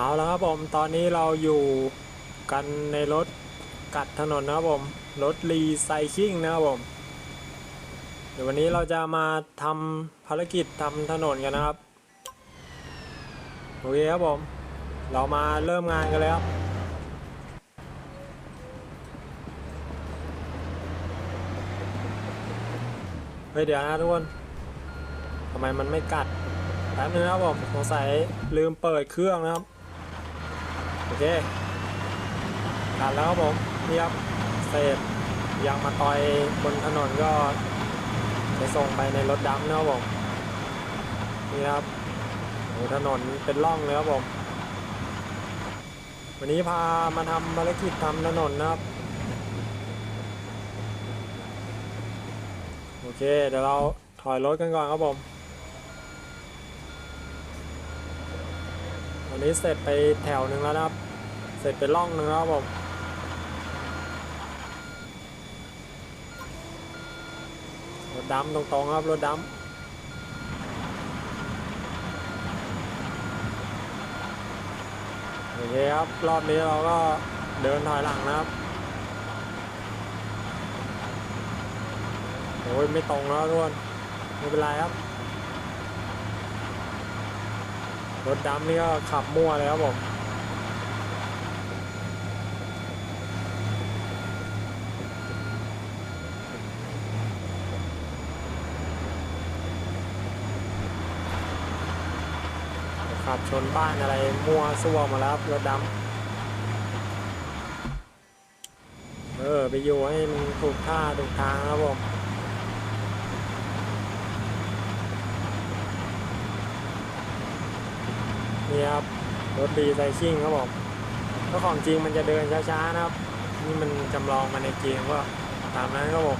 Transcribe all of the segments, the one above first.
เอาแล้วครับผมตอนนี้เราอยู่กันในรถกัดถนนนะครับผมรถรีไซคิ่งนะครับผมเดี๋ยววันนี้เราจะมาทำภารกิจทำถนนกันนะครับโอเคครับผม เรามาเริ่มงานกันเลยครับเฮ้ยเดี๋ยวนะทุกคนทำไมมันไม่กัดแป๊บนึงนะครับผมสงสัยลืมเปิดเครื่องนะครับ โอเคกัดแล้วครับผมนี่ครับเศษยางมาต่อยบนถนนก็จะส่งไปในรถดำนะครับผมนี่ครับโอ้ถนนเป็นร่องเลยครับผมวันนี้พามาทำภารกิจทำถนนนะครับ โอเค เดี๋ยวเราถอยรถกันก่อนครับผม วันนี้เสร็จไปแถวหนึ่งแล้วนะครับ เสร็จไปล่องหนึ่งแล้วผมรถดำตรงๆครับรถดำโอเคครับ รอบนี้เราก็เดินถอยหลังนะครับโอ้ยไม่ตรงแล้วทุกคนไม่เป็นไรครับ รถดำนี่ก็ขับมั่วเลยครับผมขับชนบ้านอะไรมั่วซั่วมาแล้วครับรถดำเออ ไปอยู่ให้มันถูกท่าถูกทางครับผม นี่ครับรถดีไซคิ่งครับผมถ้าของจริงมันจะเดินช้าๆนะครับ นี่มันจำลองมาในเกมก็ตามนั้นครับผม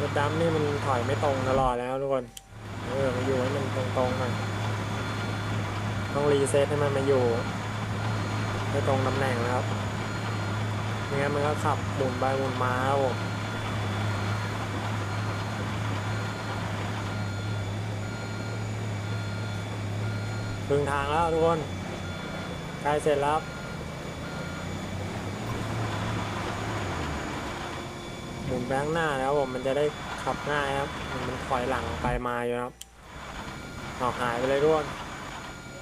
รถดำนี่มันถอยไม่ตรงตลอดแล้วทุกคน เออมาอยู่ให้มันตรงๆหน่อยต้องรีเซ็ตให้มันมาอยู่ ไม่ตรงตำแหน่งนะครับไม่งั้มันก็ขับหมุนไปหมุนมาครับผมครึ่งทางแล้วทุกคนใกล้เสร็จแล้วหมุนแบงค์หน้าแล้วผมมันจะได้ขับง่ายครับมันถอยหลังไปมาอยู่ครับเอาหายไปเลยทุกคน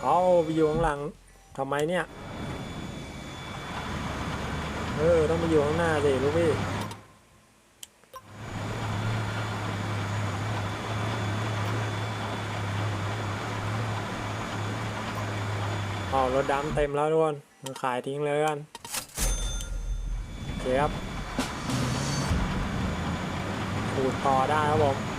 เอาไปอยู่ข้างหลังทำไมเนี่ย เออ ต้องมาอยู่ข้างหน้าสิลูกพี่อ๋อรถดำเต็มแล้วทุกคนขายทิ้งเลยกันโอเคครับขูดต่อได้ครับผม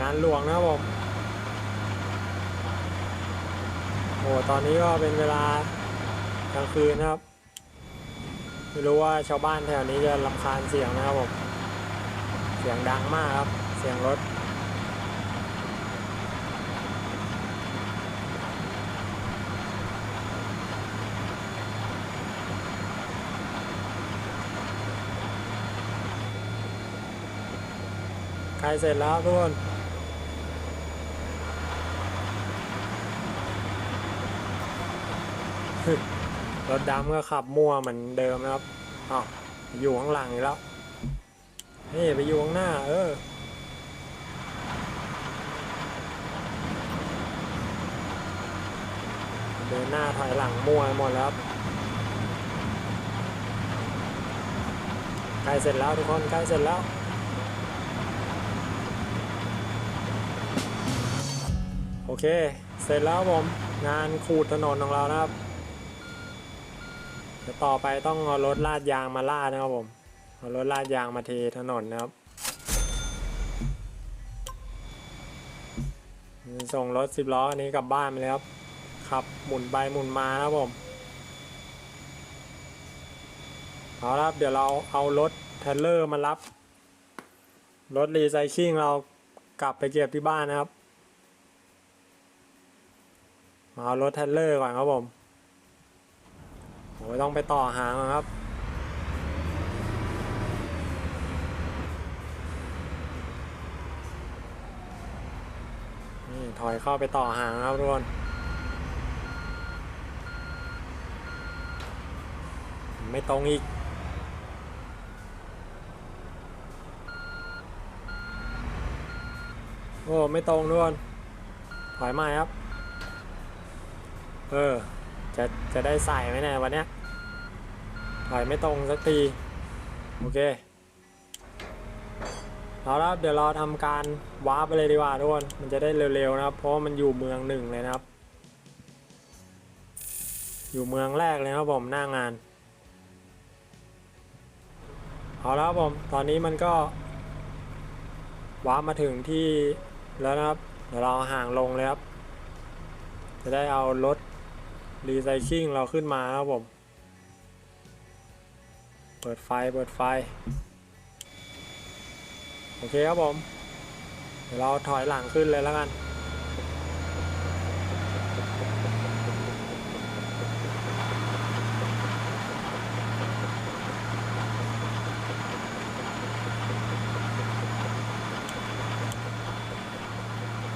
งานหลวงนะครับผมโอ้ตอนนี้ก็เป็นเวลากลางคืนนะครับ ไม่รู้ว่าชาวบ้านแถวนี้จะรำคาญเสียงนะครับผม เสียงดังมากครับ เสียงรถใกล้เสร็จแล้วทุกคน รถดำก็ขับมั่วเหมือนเดิมนะครับอ้าวอยู่ข้างหลังอีกแล้วนี่ไปอยู่ข้างหน้า เออเดินหน้าถอยหลังมั่วหมดแล้วใกล้เสร็จแล้วทุกคนใกล้เสร็จแล้วโอเค เสร็จแล้วผมงานขูดถนนของเรานะครับ ดี๋ยวต่อไปต้องเอารถลาดยางมาลาดนะครับผมเอารถลาดยางมาเทถนนนะครับส่งรถสิบล้ออันนี้กลับบ้านไปเลยครับขับหมุนไปหมุนมานะครับผมเอาละครับเดี๋ยวเราเอารถเทรเลอร์มารับรถรีไซเคิลเรากลับไปเก็บที่บ้านนะครับ มาเอารถเทรเลอร์ก่อนครับผม อ้ยต้องไปต่อหางครับ นี่ถอยเข้าไปต่อหางครับทุกคนไม่ตรงอีกโอ้ไม่ตรงด้วยถอยมาครับ เออ จะจะได้ใส่ไหมเนี่ยวันเนี้ย ถอยไม่ตรงสักที โอเคเอาละเดี๋ยวเราทำการวาร์ปไปเลยดีกว่าทุกคนมันจะได้เร็วๆนะครับ เพราะมันอยู่เมืองหนึ่งเลยนะครับ อยู่เมืองแรกเลยครับผมหน้างานเอาแล้วครับผมตอนนี้มันก็วาร์ปมาถึงที่แล้วนะครับเดี๋ยวเราห่างลงเลยครับ จะได้เอารถรีไซเคิลเราขึ้นมาครับผม ปิดไฟ เปิดไฟ โอเคครับผม เดี๋ยวเราถอยหลังขึ้นเลยแล้วกัน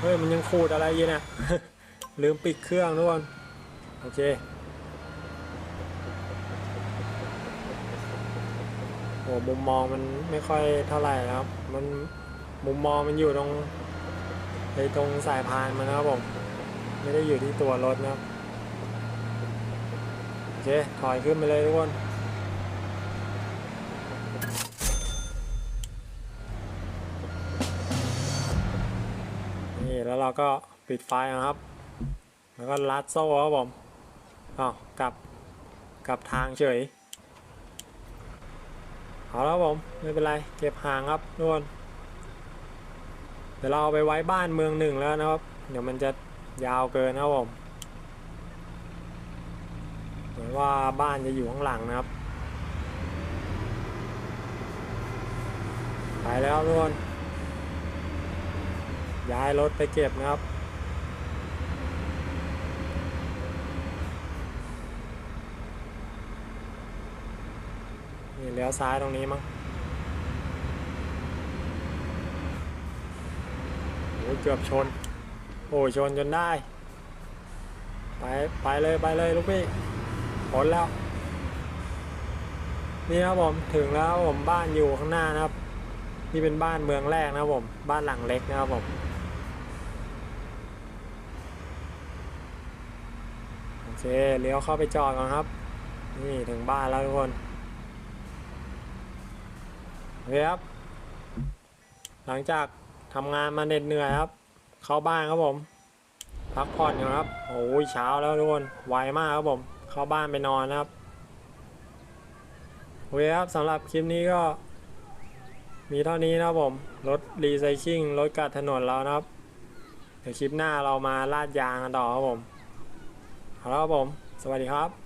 เฮ้ย มันยังขูดอะไรอยู่เนี่ยลืมปิดเครื่องทุกคน โอเค โอ้มุมมองมันไม่ค่อยเท่าไหร่นะครับ มันมุมมองมันอยู่ตรงไอ้ตรงสายพานมันนะครับผมไม่ได้อยู่ที่ตัวรถนะครับโอเคถอยขึ้นไปเลยทุกคนนี่แล้วเราก็ปิดไฟนะครับ แล้วก็ลัดโซ่ครับผมอ้าวกลับกลับทางเฉย เอาแล้วครับผมไม่เป็นไรเก็บห่างครับทุกคนเดี๋ยวเราเอาไปไว้บ้านเมืองหนึ่งแล้วนะครับ เดี๋ยวมันจะยาวเกินนะครับผมเหมือนว่าบ้านจะอยู่ข้างหลังนะครับไปแล้วทุกคนย้ายรถไปเก็บนะครับ นี่เลี้ยวซ้ายตรงนี้มั้งโอ้ยเกือบชน โอ้ยชนจนได้ ไปไปเลยไปเลยลูกพี่ผลแล้ว นี่ครับผมถึงแล้วผมบ้านอยู่ข้างหน้านะครับ นี่เป็นบ้านเมืองแรกนะผม บ้านหลังเล็กนะครับผมโอเคเลี้ยวเข้าไปจอดก่อนครับ นี่ถึงบ้านแล้วทุกคน โอเคครับ หลังจากทำงานมาเหน็ดเหนื่อยครับ เข้าบ้านครับผม พักผ่อนกันครับโอ้ยเช้าแล้วทุกคนไวมากครับผม เข้าบ้านไปนอนนะครับโอเคครับสำหรับคลิปนี้ก็ มีเท่านี้นะครับผม รถรีไซเคิลรถกัดถนนเรานะครับ เดี๋ยวคลิปหน้าเรามาลาดยางกันต่อครับผม เอาละครับผม สวัสดีครับ